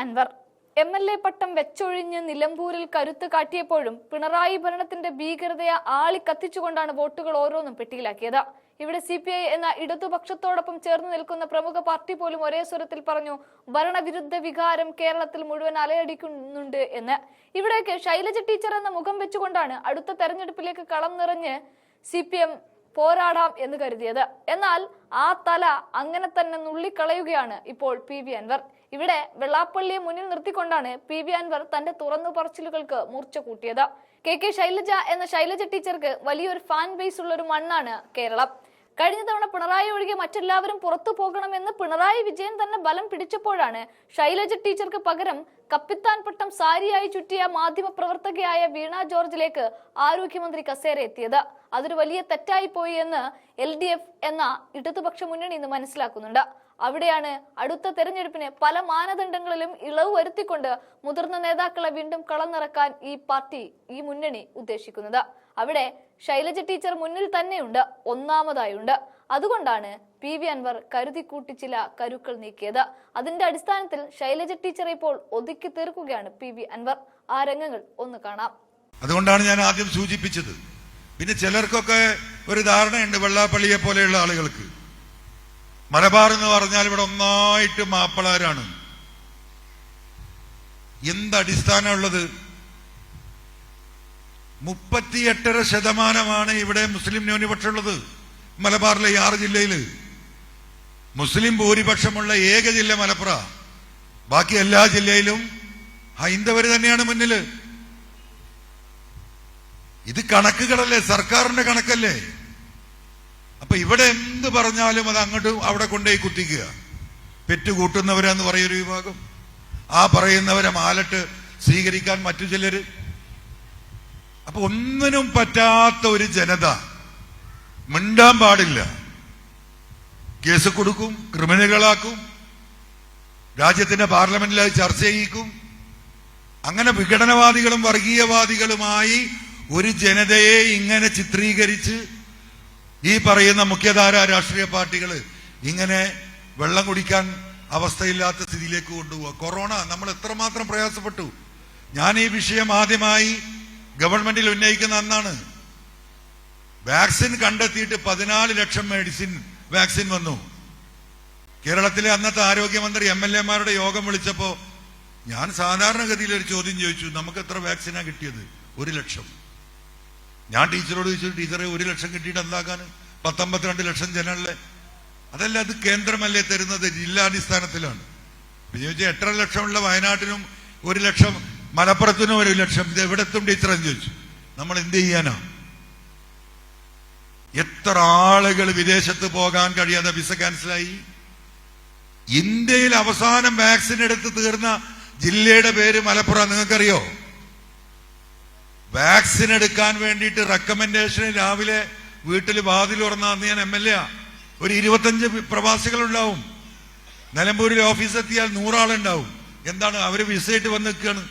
Anwar. M L A പട്ടം വെച്ചൊഴിഞ്ഞ് നിലമ്പൂരിൽ കരുത്ത് കാട്ടിയപ്പോഴും പിണറായി ഭരണത്തിന്റെ ഭീകരതയെ ആളി കത്തിച്ചുകൊണ്ടാണ് വോട്ടുകൾ ഓരോന്നും പെട്ടിയിലാക്കിയത്. ഇവിടെ സി പി ഐ എന്ന ഇടതുപക്ഷത്തോടൊപ്പം ചേർന്ന് നിൽക്കുന്ന പ്രമുഖ പാർട്ടി പോലും ഒരേ സ്വരത്തിൽ പറഞ്ഞു ഭരണവിരുദ്ധ വികാരം കേരളത്തിൽ മുഴുവൻ അലയടിക്കുന്നുണ്ട് എന്ന്. ഇവിടേക്ക് ശൈലജ ടീച്ചർ എന്ന മുഖം വെച്ചുകൊണ്ടാണ് അടുത്ത തെരഞ്ഞെടുപ്പിലേക്ക് കളം നിറഞ്ഞ് സി പി എം പോരാടാം എന്ന് കരുതിയത്. എന്നാൽ ആ തല അങ്ങനെ തന്നെ നുള്ളിക്കളയുകയാണ് ഇപ്പോൾ പി വി അൻവർ. ഇവിടെ വെള്ളാപ്പള്ളിയെ മുന്നിൽ നിർത്തിക്കൊണ്ടാണ് പി വി അൻവർ തന്റെ തുറന്നു പറച്ചിലുകൾക്ക് മൂർച്ച കൂട്ടിയത്. കെ കെ ശൈലജ എന്ന ശൈലജ ടീച്ചർക്ക് വലിയൊരു ഫാൻ ബേസ് ഉള്ള ഒരു മണ്ണാണ് കേരളം. കഴിഞ്ഞ തവണ പിണറായി ഒഴികെ മറ്റെല്ലാവരും പുറത്തു പോകണമെന്ന് പിണറായി വിജയൻ തന്നെ ബലം പിടിച്ചപ്പോഴാണ് ശൈലജ ടീച്ചർക്ക് പകരം കപ്പിത്താൻ പട്ടം സാരിയായി ചുറ്റിയ മാധ്യമ പ്രവർത്തകയായ വീണ ജോർജിലേക്ക് ആരോഗ്യമന്ത്രി കസേര എത്തിയത്. അതൊരു വലിയ തെറ്റായി പോയി എന്ന് എൽ ഡി എഫ് എന്ന ഇടതുപക്ഷ മുന്നണി ഇന്ന് മനസ്സിലാക്കുന്നുണ്ട്. അവിടെയാണ് അടുത്ത തെരഞ്ഞെടുപ്പിന് പല മാനദണ്ഡങ്ങളിലും ഇളവ് വരുത്തിക്കൊണ്ട് മുതിർന്ന നേതാക്കളെ വീണ്ടും കളന്നിറക്കാൻ ഈ പാർട്ടി ഈ മുന്നണി ഉദ്ദേശിക്കുന്നത്. അവിടെ ശൈലജ ടീച്ചർ മുന്നിൽ തന്നെയുണ്ട് ഒന്നാമതായുണ്ട്. അതുകൊണ്ടാണ് പി വി അൻവർ കരുതിക്കൂട്ടി ചില കരുക്കൾ നീക്കിയത്. അതിന്റെ അടിസ്ഥാനത്തിൽ ശൈലജ ടീച്ചർ ഇപ്പോൾ ഒതുക്കി തീർക്കുകയാണ് പി വി അൻവർ. ആ രംഗങ്ങൾ ഒന്ന് കാണാം. അതുകൊണ്ടാണ് ഞാൻ ആദ്യം സൂചിപ്പിച്ചത്. പിന്നെ ചിലർക്കൊക്കെ ഒരു ധാരണയുണ്ട് വെള്ളാപ്പള്ളിയെ പോലെയുള്ള ആളുകൾക്ക്. മലബാർ എന്ന് പറഞ്ഞാൽ ഇവിടെ ഒന്നായിട്ട് മാപ്പിളാരാണ്. എന്തടിസ്ഥാനമുള്ളത് മുപ്പത്തിയെട്ടര ശതമാനമാണ് ഇവിടെ മുസ്ലിം ന്യൂനപക്ഷം ഉള്ളത് മലബാറിലെ ആറ് ജില്ലയിൽ. മുസ്ലിം ഭൂരിപക്ഷമുള്ള ഏക ജില്ല മലപ്പുറ. ബാക്കി എല്ലാ ജില്ലയിലും ഹൈന്ദവര് തന്നെയാണ് മുന്നിൽ. ഇത് കണക്കുകളല്ലേ? സർക്കാരിന്റെ കണക്കല്ലേ? അപ്പൊ ഇവിടെ എന്ത് പറഞ്ഞാലും അത് അങ്ങോട്ട് അവിടെ കൊണ്ടുപോയി കുത്തിക്കുക. പെറ്റുകൂട്ടുന്നവരെന്ന് പറയൊരു വിഭാഗം. ആ പറയുന്നവരെ മാലട്ട് സ്വീകരിക്കാൻ മറ്റു ചിലര്. അപ്പൊ ഒന്നിനും പറ്റാത്ത ഒരു ജനത മിണ്ടാൻ പാടില്ല. കേസ് കൊടുക്കും ക്രിമിനലുകളാക്കും രാജ്യത്തിന്റെ പാർലമെന്റിൽ ചർച്ച ചെയ്യിക്കും. അങ്ങനെ വിഘടനവാദികളും വർഗീയവാദികളുമായി ഒരു ജനതയെ ഇങ്ങനെ ചിത്രീകരിച്ച് ഈ പറയുന്ന മുഖ്യധാര രാഷ്ട്രീയ പാർട്ടികൾ ഇങ്ങനെ വെള്ളം കുടിക്കാൻ അവസ്ഥയില്ലാത്ത സ്ഥിതിയിലേക്ക് കൊണ്ടുപോവുക കൊറോണ നമ്മൾ എത്രമാത്രം പ്രയാസപ്പെട്ടു. ഞാൻ ഈ വിഷയം ആദ്യമായി ഗവൺമെന്റിൽ ഉന്നയിക്കുന്ന അന്നാണ്. വാക്സിൻ കണ്ടെത്തിയിട്ട് പതിനാല് ലക്ഷം മെഡിസിൻ വാക്സിൻ വന്നു. കേരളത്തിലെ അന്നത്തെ ആരോഗ്യമന്ത്രി എം എൽ എമാരുടെ യോഗം വിളിച്ചപ്പോ ഞാൻ സാധാരണഗതിയിൽ ഒരു ചോദ്യം ചോദിച്ചു നമുക്ക് എത്ര വാക്സിനാണ് കിട്ടിയത്? ഒരു ലക്ഷം. ഞാൻ ടീച്ചറോട് ചോദിച്ചു ടീച്ചറെ ഒരു ലക്ഷം കിട്ടിയിട്ട് എന്താക്കാൻ പത്തൊമ്പത്തിരണ്ട് ലക്ഷം ജനങ്ങളെ അതല്ല അത് കേന്ദ്രമല്ലേ തരുന്നത്? ജില്ലാടിസ്ഥാനത്തിലാണ്. ചോദിച്ചാൽ എട്ടര ലക്ഷമുള്ള വയനാട്ടിനും ഒരു ലക്ഷം മലപ്പുറത്തിനും ഒരു ലക്ഷം ഇത് എവിടെത്തും ടീച്ചറെന്ന് ചോദിച്ചു. നമ്മൾ എന്ത് ചെയ്യാനാ? എത്ര ആളുകൾ വിദേശത്ത് പോകാൻ കഴിയാതെ വിസ ക്യാൻസലായി? ഇന്ത്യയിൽ അവസാനം വാക്സിൻ എടുത്ത് തീർന്ന ജില്ലയുടെ പേര് മലപ്പുറം നിങ്ങൾക്കറിയോ? വാക്സിൻ എടുക്കാൻ വേണ്ടിയിട്ട് റെക്കമെൻഡേഷന് രാവിലെ വീട്ടിൽ വാതിൽ തുറന്ന ഞാൻ എം എൽ എ ഒരു ഇരുപത്തഞ്ച് പ്രവാസികൾ ഉണ്ടാവും നിലമ്പൂരിൽ ഓഫീസ് എത്തിയാൽ നൂറാളുണ്ടാവും. എന്താണ്? അവർ വിസയിട്ട് വന്ന് നിൽക്കുകയാണ്.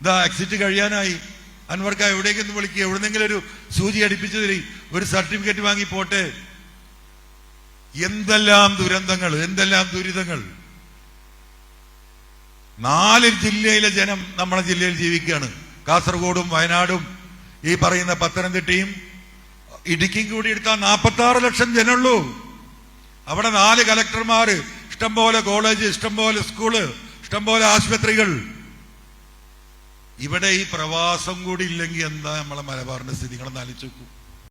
ഇതാ എക്സിറ്റ് കഴിയാനായി. അൻവർക്ക എവിടേക്കൊന്ന് വിളിക്കുക എവിടെന്നെങ്കിലും ഒരു സൂചി അടിപ്പിച്ചു തരി ഒരു സർട്ടിഫിക്കറ്റ് വാങ്ങി പോട്ടെ. എന്തെല്ലാം ദുരന്തങ്ങൾ എന്തെല്ലാം ദുരിതങ്ങൾ. നാല് ജില്ലയിലെ ജനം നമ്മുടെ ജില്ലയിൽ ജീവിക്കുകയാണ്. കാസർഗോഡും വയനാടും ഈ പറയുന്ന പത്തനംതിട്ടയും ഇടുക്കിയും കൂടി എടുത്താൽ നാൽപ്പത്തി ആറ് ലക്ഷം ജനമുള്ളൂ. അവിടെ നാല് കലക്ടർമാര് ഇഷ്ടംപോലെ കോളേജ് ഇഷ്ടംപോലെ സ്കൂൾ ഇഷ്ടംപോലെ ആശുപത്രികൾ. ഇവിടെ ഈ പ്രവാസം കൂടി ഇല്ലെങ്കിൽ എന്താ നമ്മളെ മലബാറിന്റെ സ്ഥിതി? നിങ്ങളൊന്ന് ആലോചിച്ച് നോക്കൂ.